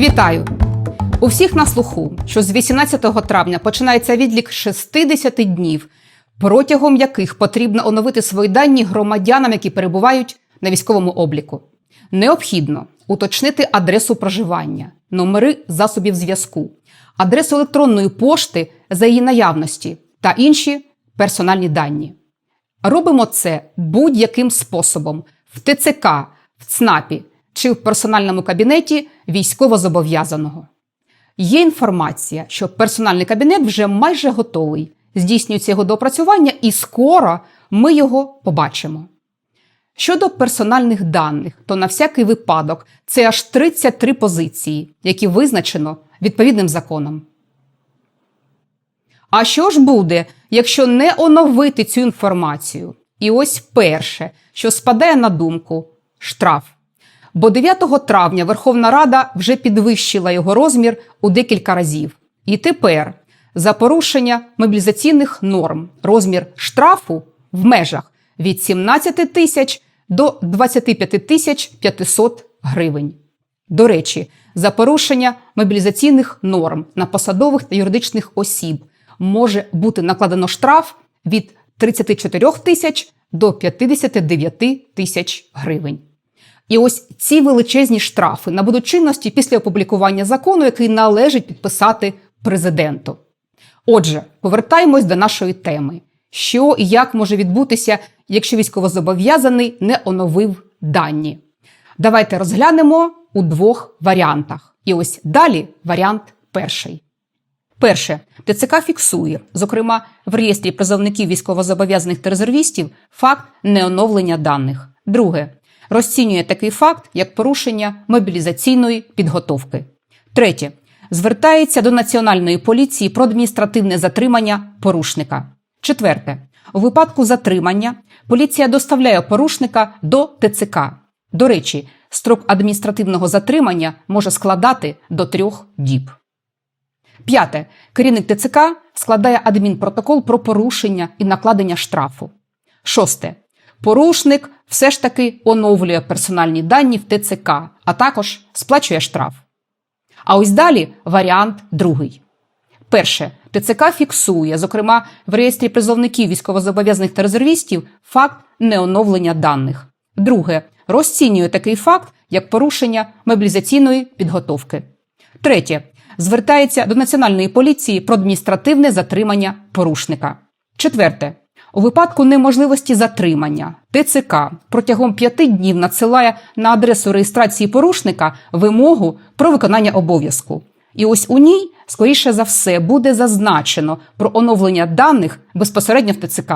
Вітаю! У всіх на слуху, що з 18 травня починається відлік 60 днів, протягом яких потрібно оновити свої дані громадянам, які перебувають на військовому обліку. Необхідно уточнити адресу проживання, номери засобів зв'язку, адресу електронної пошти за її наявності та інші персональні дані. Робимо це будь-яким способом в ТЦК, в ЦНАПі чи в персональному кабінеті військовозобов'язаного. Є інформація, що персональний кабінет вже майже готовий, здійснюється його доопрацювання, і скоро ми його побачимо. Щодо персональних даних, то на всякий випадок це аж 33 позиції, які визначено відповідним законом. А що ж буде, якщо не оновити цю інформацію? І ось перше, що спадає на думку штраф. Бо 9 травня Верховна Рада вже підвищила його розмір у декілька разів. І тепер за порушення мобілізаційних норм розмір штрафу в межах від 17 тисяч до 25 тисяч 500 гривень. До речі, за порушення мобілізаційних норм на посадових та юридичних осіб може бути накладено штраф від 34 тисяч до 59 тисяч гривень. І ось ці величезні штрафи набудуть чинності після опублікування закону, який належить підписати президенту. Отже, повертаємось до нашої теми: що і як може відбутися, якщо військовозобов'язаний не оновив дані. Давайте розглянемо у двох варіантах. І ось далі варіант перший. Перше, ТЦК фіксує, зокрема в реєстрі призовників військовозобов'язаних та резервістів, факт неоновлення даних. Друге, розцінює такий факт як порушення мобілізаційної підготовки. Третє. Звертається до Національної поліції про адміністративне затримання порушника. Четверте. У випадку затримання поліція доставляє порушника до ТЦК. До речі, строк адміністративного затримання може складати до трьох діб. П'яте. Керівник ТЦК складає адмінпротокол про порушення і накладення штрафу. Шосте. Порушник все ж таки оновлює персональні дані в ТЦК, а також сплачує штраф. А ось далі варіант другий. Перше, ТЦК фіксує, зокрема, в реєстрі призовників військовозобов'язаних та резервістів, факт неоновлення даних. Друге, розцінює такий факт як порушення мобілізаційної підготовки. Третє. Звертається до Національної поліції про адміністративне затримання порушника. Четверте. У випадку неможливості затримання ТЦК протягом п'яти днів надсилає на адресу реєстрації порушника вимогу про виконання обов'язку. І ось у ній, скоріше за все, буде зазначено про оновлення даних безпосередньо в ТЦК.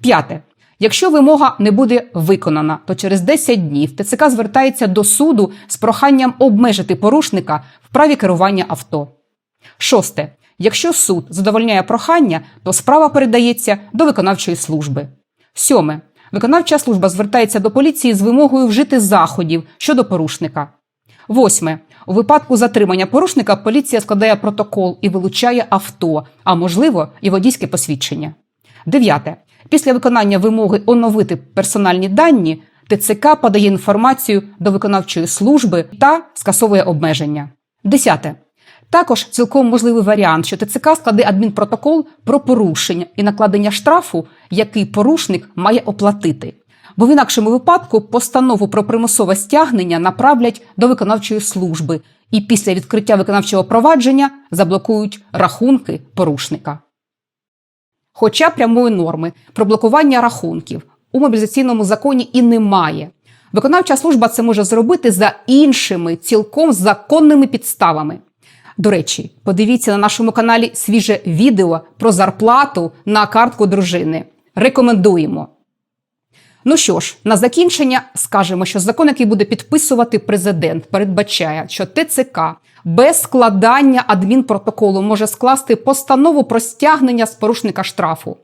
П'яте. Якщо вимога не буде виконана, то через 10 днів ТЦК звертається до суду з проханням обмежити порушника в праві керування авто. Шосте. Якщо суд задовольняє прохання, то справа передається до виконавчої служби. Сьоме. Виконавча служба звертається до поліції з вимогою вжити заходів щодо порушника. Восьме. У випадку затримання порушника поліція складає протокол і вилучає авто, а можливо, і водійське посвідчення. Дев'яте. Після виконання вимоги оновити персональні дані ТЦК подає інформацію до виконавчої служби та скасовує обмеження. Десяте. Також цілком можливий варіант, що ТЦК складе адмінпротокол про порушення і накладення штрафу, який порушник має оплатити. Бо в інакшому випадку постанову про примусове стягнення направлять до виконавчої служби і після відкриття виконавчого провадження заблокують рахунки порушника. Хоча прямої норми про блокування рахунків у мобілізаційному законі і немає. Виконавча служба це може зробити за іншими цілком законними підставами. До речі, подивіться на нашому каналі свіже відео про зарплату на картку дружини. Рекомендуємо. Ну що ж, на закінчення скажемо, що закон, який буде підписувати президент, передбачає, що ТЦК без складання адмінпротоколу може скласти постанову про стягнення з порушника штрафу.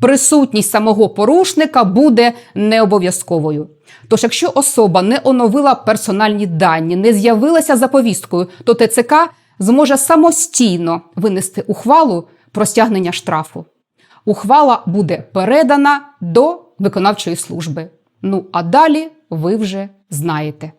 Присутність самого порушника буде необов'язковою. Тож, якщо особа не оновила персональні дані, не з'явилася за повісткою, то ТЦК зможе самостійно винести ухвалу про стягнення штрафу. Ухвала буде передана до виконавчої служби. Ну а далі ви вже знаєте.